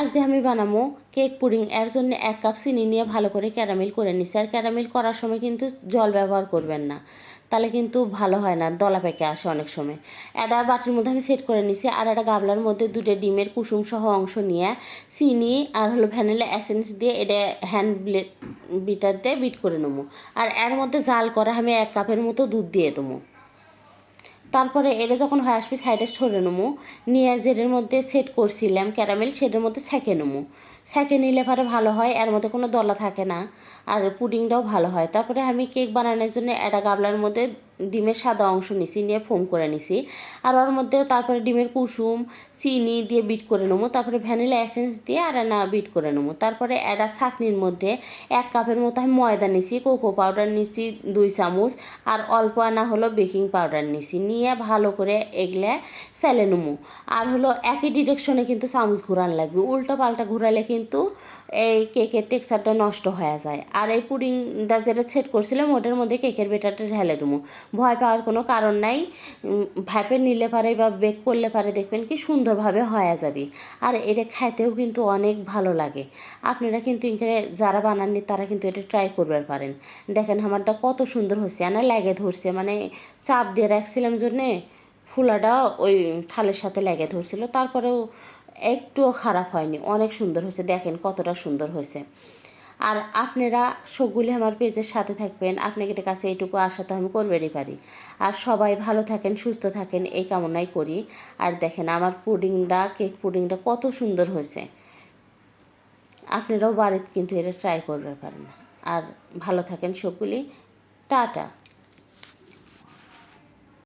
আজকে আমি বানাবো কেক পুডিং। এর জন্য এক কাপ চিনি নিয়ে ভালো করে ক্যারামেল করে নিচ্ছি আর ক্যারামেল করার সময় কিন্তু জল ব্যবহার করবেন না। তাহলে কিন্তু ভালো হয় না, দলা পেকে আসে অনেক সময়। একটা বাটির মধ্যে আমি সেট করে নিছি। আর একটা গাবলার মধ্যে দুটো ডিমের কুসুম সহ অংশ নিয়ে চিনি আর হলো ভ্যানিলা এসেন্স দিয়ে এটা হ্যান্ড ব্লেড বিটার দিয়ে বিট করে নেব। আর এর মধ্যে জাল করা আমি এক কাপের মতো দুধ দিয়ে দেবো। তারপরে এটা যখন হয়ে আসবে সাইডে সরে নেব নিয়ে যেটার মধ্যে সেট করছিলাম ক্যারামেল সেটার মধ্যে সেঁকে নেব সেঁকে নিলে পরে ভালো হয়, এর মধ্যে কোনো দলা থাকে না। আর পুডিংটাও ভালো হয়। তারপরে আমি কেক বানানোর জন্য একটা গাবলার মধ্যে ডিমের সাদা অংশ নিছি, নিয়ে ফোম করে নিছি। আর ওর মধ্যে তারপরে ডিমের কুসুম, চিনি দিয়ে বিট করে নেব। তারপরে ভ্যানিলা এসেন্স দিয়ে আর না বিট করে নেব। তারপরে একটা ছাকনির মধ্যে এক কাপের মতো আমি ময়দা নিছি কোকো পাউডার নিছি দুই চামচ, আর অল্প আনা হলো বেকিং পাউডার নিছি। নিয়ে ভালো করে এগলে সেলে নেব। আর হলো একই ডিরেকশনে কিন্তু চামচ ঘুরান লাগবে। উল্টো পাল্টা ঘুরালে কিন্তু এই কেকের টেক্সচারটা নষ্ট হয়ে যায়। আর এই পুডিংটা যেটা সেট করছিলাম, ওটার মধ্যে কেকের বেটারটা ঢেলে দেবো। ভয় পাওয়ার কোনো কারণ নাই। ভাপে নিলে পারে বা বেক করলে পারে দেখবেন কি সুন্দরভাবে হয়ে যাবে। আর এটা খাইতেও কিন্তু অনেক ভালো লাগে। আপনারা কিন্তু এখানে যারা বানাননি তারা কিন্তু এটা ট্রাই করবার পারেন। দেখেন আমারটা কত সুন্দর হয়েছে না লেগে ধরছে মানে চাপ দিয়ে রাখছিলাম জন্যে ফুলাটা ওই থালের সাথে লেগে ধরছিল, তারপরেও একটুও খারাপ হয়নি, অনেক সুন্দর হয়েছে, দেখেন কতটা সুন্দর হয়েছে। আর আপনারা সবগুলি আমার পেজের সাথে থাকবেন। আপনাদের কাছে এইটুকু আশা তো আমি করবেনই পারি। আর সবাই ভালো থাকেন, সুস্থ থাকেন, এই কামনাই করি। আর দেখেন আমার পুডিংটা, কেক পুডিংটা কত সুন্দর হয়েছে। আপনারাও বাড়িতে কিন্তু এটা ট্রাই করবে পারেন আর ভালো থাকেন সবগুলি টাটা।